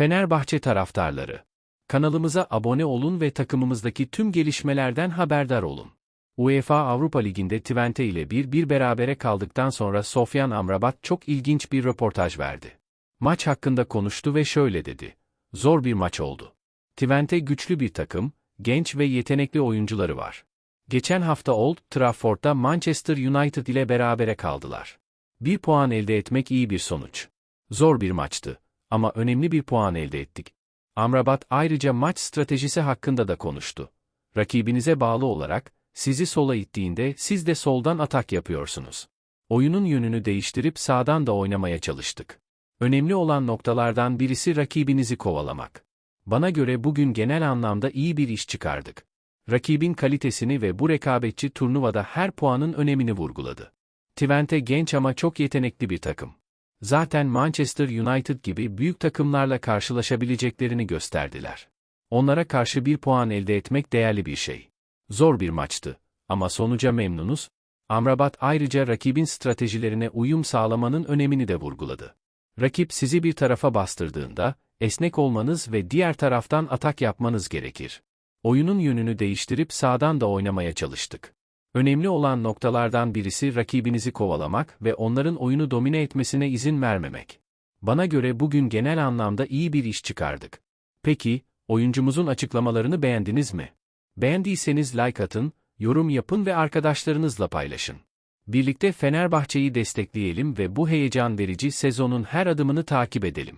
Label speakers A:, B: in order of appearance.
A: Fenerbahçe taraftarları. Kanalımıza abone olun ve takımımızdaki tüm gelişmelerden haberdar olun. UEFA Avrupa Ligi'nde Twente ile 1-1 berabere kaldıktan sonra Sofyan Amrabat çok ilginç bir röportaj verdi. Maç hakkında konuştu ve şöyle dedi. Zor bir maç oldu. Twente güçlü bir takım, genç ve yetenekli oyuncuları var. Geçen hafta Old Trafford'da Manchester United ile berabere kaldılar. Bir puan elde etmek iyi bir sonuç. Zor bir maçtı ama önemli bir puan elde ettik. Amrabat ayrıca maç stratejisi hakkında da konuştu. Rakibinize bağlı olarak, sizi sola ittiğinde siz de soldan atak yapıyorsunuz. Oyunun yönünü değiştirip sağdan da oynamaya çalıştık. Önemli olan noktalardan birisi rakibinizi kovalamak. Bana göre bugün genel anlamda iyi bir iş çıkardık. Rakibin kalitesini ve bu rekabetçi turnuvada her puanın önemini vurguladı. Twente genç ama çok yetenekli bir takım. Zaten Manchester United gibi büyük takımlarla karşılaşabileceklerini gösterdiler. Onlara karşı bir puan elde etmek değerli bir şey. Zor bir maçtı ama sonuca memnunuz. Amrabat ayrıca rakibin stratejilerine uyum sağlamanın önemini de vurguladı. Rakip sizi bir tarafa bastırdığında, esnek olmanız ve diğer taraftan atak yapmanız gerekir. Oyunun yönünü değiştirip sağdan da oynamaya çalıştık. Önemli olan noktalardan birisi rakibinizi kovalamak ve onların oyunu domine etmesine izin vermemek. Bana göre bugün genel anlamda iyi bir iş çıkardık. Peki, oyuncumuzun açıklamalarını beğendiniz mi? Beğendiyseniz like atın, yorum yapın ve arkadaşlarınızla paylaşın. Birlikte Fenerbahçe'yi destekleyelim ve bu heyecan verici sezonun her adımını takip edelim.